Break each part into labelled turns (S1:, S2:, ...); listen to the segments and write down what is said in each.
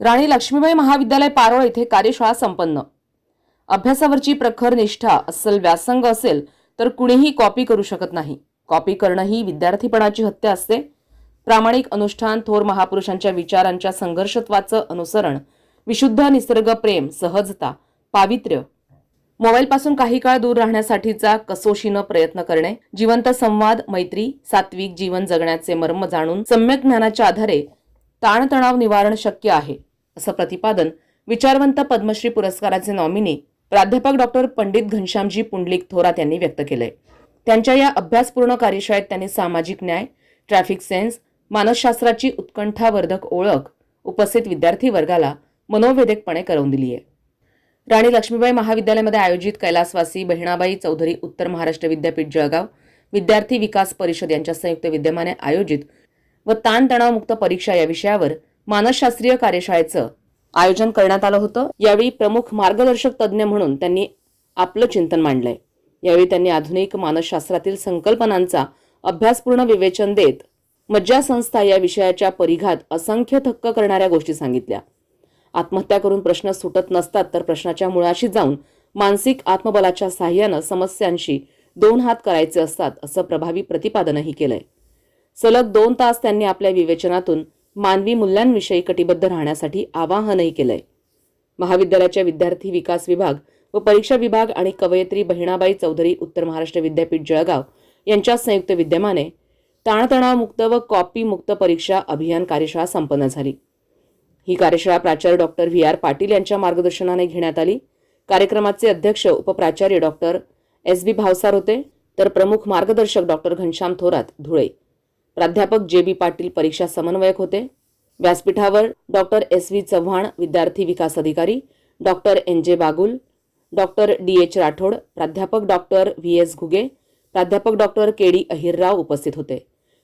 S1: राणी लक्ष्मीबाई महाविद्यालय पारोळ येथे कार्यशाळा संपन्न. अभ्यासावरची प्रखर निष्ठा अस्सल व्यासंग असेल तर कुणीही कॉपी करू शकत नाही. कॉपी करणं ही विद्यार्थीपणाची हत्या असते. प्रामाणिक अनुष्ठान थोर महापुरुषांच्या विचारांच्या संघर्षत्वाचं अनुसरण विशुद्ध निसर्ग प्रेम सहजता पावित्र्य मोबाईलपासून काही काळ दूर राहण्यासाठीचा कसोशीनं प्रयत्न करणे जिवंत संवाद मैत्री सात्विक जीवन जगण्याचे मर्म जाणून सम्यक ज्ञानाच्या आधारे ताणतणाव निवारण शक्य आहे. असं प्रतिपादन विचारवंत पद्मश्री पुरस्काराचे नॉमिनी प्राध्यापक डॉक्टर पंडित घनश्यामजी पुंडलिक थोरात यांनी व्यक्त केलंय. त्यांच्या या अभ्यासपूर्ण कार्यशाळेत त्यांनी सामाजिक न्याय ट्रॅफिक सेन्स मानसशास्त्राची उत्कंठावर्धक ओळख उपस्थित विद्यार्थी वर्गाला मनोवेदकपणे करून दिली आहे. राणी लक्ष्मीबाई महाविद्यालयामध्ये आयोजित कैलासवासी बहिणाबाई चौधरी उत्तर महाराष्ट्र विद्यापीठ जळगाव विद्यार्थी विकास परिषद यांच्या संयुक्त विद्यमाने आयोजित व ताणतणावमुक्त परीक्षा या विषयावर मानसशास्त्रीय कार्यशाळेचं आयोजन करण्यात आलं होतं. यावेळी प्रमुख मार्गदर्शक तज्ज्ञ म्हणून त्यांनी आपलं चिंतन मांडलंय. यावेळी त्यांनी आधुनिक मानसशास्त्रातील संकल्पनांचा अभ्यासपूर्ण विवेचन देत मज्जा संस्था या विषयाच्या परिघात असंख्य थक्क करणाऱ्या गोष्टी सांगितल्या. आत्महत्या करून प्रश्न सुटत नसतात तर प्रश्नाच्या मुळाशी जाऊन मानसिक आत्मबलाच्या साह्यानं समस्यांशी दोन हात करायचे असतात असं प्रभावी प्रतिपादनही केलंय. सलग दोन तास त्यांनी आपल्या विवेचनातून मानवी मूल्यांविषयी कटिबद्ध राहण्यासाठी आवाहनही केलंय. महाविद्यालयाच्या विद्यार्थी विकास विभाग व परीक्षा विभाग आणि कवयित्री बहिणाबाई चौधरी उत्तर महाराष्ट्र विद्यापीठ जळगाव यांच्या संयुक्त विद्यमाने ताणतणावमुक्त व कॉपी मुक्त परीक्षा अभियान कार्यशाळा संपन्न झाली. ही कार्यशाळा प्राचार्य डॉक्टर व्ही. आर. पाटील यांच्या मार्गदर्शनाने घेण्यात आली. कार्यक्रमाचे अध्यक्ष उपप्राचार्य डॉक्टर एस. बी. भावसार होते. तर प्रमुख मार्गदर्शक डॉक्टर घनश्याम थोरात धुळे. प्राध्यापक जे बी पाटील परीक्षा समन्वयक होते. व्यासपीठावर डॉक्टर एस व्ही चव्हाण विद्यार्थी विकास अधिकारी doctor N J Bagul doctor D H Rathod प्राध्यापक डॉक्टर व्ही एस घुगे प्राध्यापक डॉक्टर के डी अहिरराव उपस्थित होते.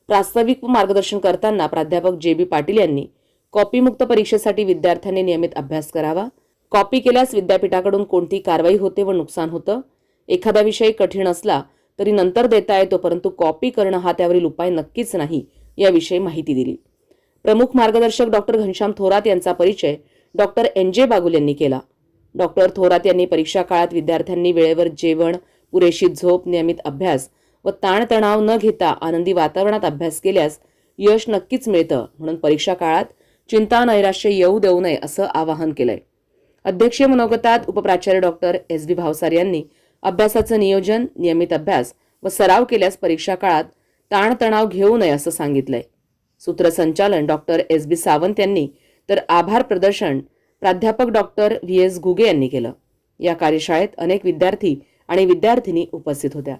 S1: प्रास्ताविक मार्गदर्शन करताना प्राध्यापक जे बी पाटील यांनी कॉपीमुक्त परीक्षेसाठी विद्यार्थ्यांनी नियमित अभ्यास करावा. कॉपी केल्यास विद्यापीठाकडून कोणती कारवाई होते व नुकसान होतं? एखादा विषय कठीण असला तरी नंतर देता येतो परंतु कॉपी करणं हा त्यावरील उपाय नक्कीच नाही याविषयी माहिती दिली. प्रमुख मार्गदर्शक डॉक्टर घनश्याम थोरात यांचा परिचय डॉक्टर एन. जे. बागुल यांनी केला. डॉक्टर थोरात यांनी परीक्षा काळात विद्यार्थ्यांनी वेळेवर जेवण पुरेशी झोप नियमित अभ्यास व ताणतणाव न घेता आनंदी वातावरणात अभ्यास केल्यास यश नक्कीच मिळतं म्हणून परीक्षा काळात चिंता नैराश्य येऊ देऊ नये असं आवाहन केलंय. अध्यक्षीय मनोगतात उपप्राचार्य डॉक्टर एस. बी भावसार यांनी अभ्यासाचं नियोजन नियमित अभ्यास व सराव केल्यास परीक्षा काळात ताणतणाव घेऊ नये असं सांगितलंय. सूत्रसंचालन डॉक्टर एस बी सावंत यांनी तर आभार प्रदर्शन प्राध्यापक डॉक्टर व्ही एस घुगे यांनी केलं. या कार्यशाळेत अनेक विद्यार्थी आणि विद्यार्थिनी उपस्थित होत्या.